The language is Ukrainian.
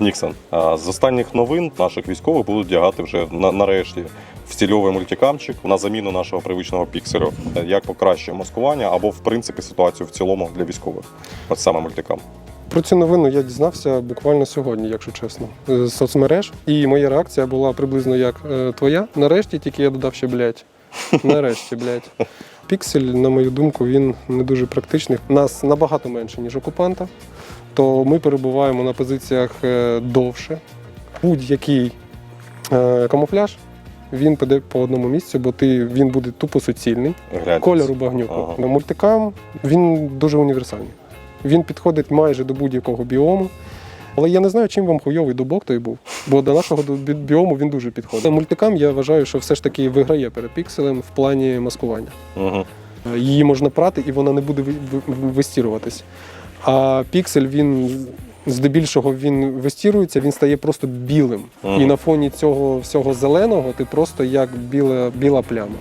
Ніксон. З останніх новин наших військових будуть вдягати вже на, нарешті стільовий мультикамчик на заміну нашого привичного пікселю. Е, Як покращує маскування або в принципі ситуацію в цілому для військових. От саме мультикам. Про цю новину я дізнався буквально сьогодні, якщо чесно, з соцмереж. І моя реакція була приблизно як е, твоя. Нарешті тільки я додав ще блядь. Нарешті, блядь. Піксель, на мою думку, він не дуже практичний. Нас набагато менше, ніж окупанта. То ми перебуваємо на позиціях е, довше. Будь-який е, камуфляж він піде по одному місцю, бо ти, він буде тупо суцільний. Гляньте. Кольору багнюку. Ага. Мультикам він дуже універсальний. Він підходить майже до будь-якого біому. Але я не знаю, чим вам хуйовий дубок той був, бо до нашого біому він дуже підходить. Мультикам я вважаю, що все ж таки виграє перед пікселем в плані маскування. Е, Її можна прати і вона не буде ви- ви- вистіруватись. А піксель він здебільшого він вистірується, він стає просто білим. Мгм. І на фоні цього всього зеленого ти просто як біла, біла пляма.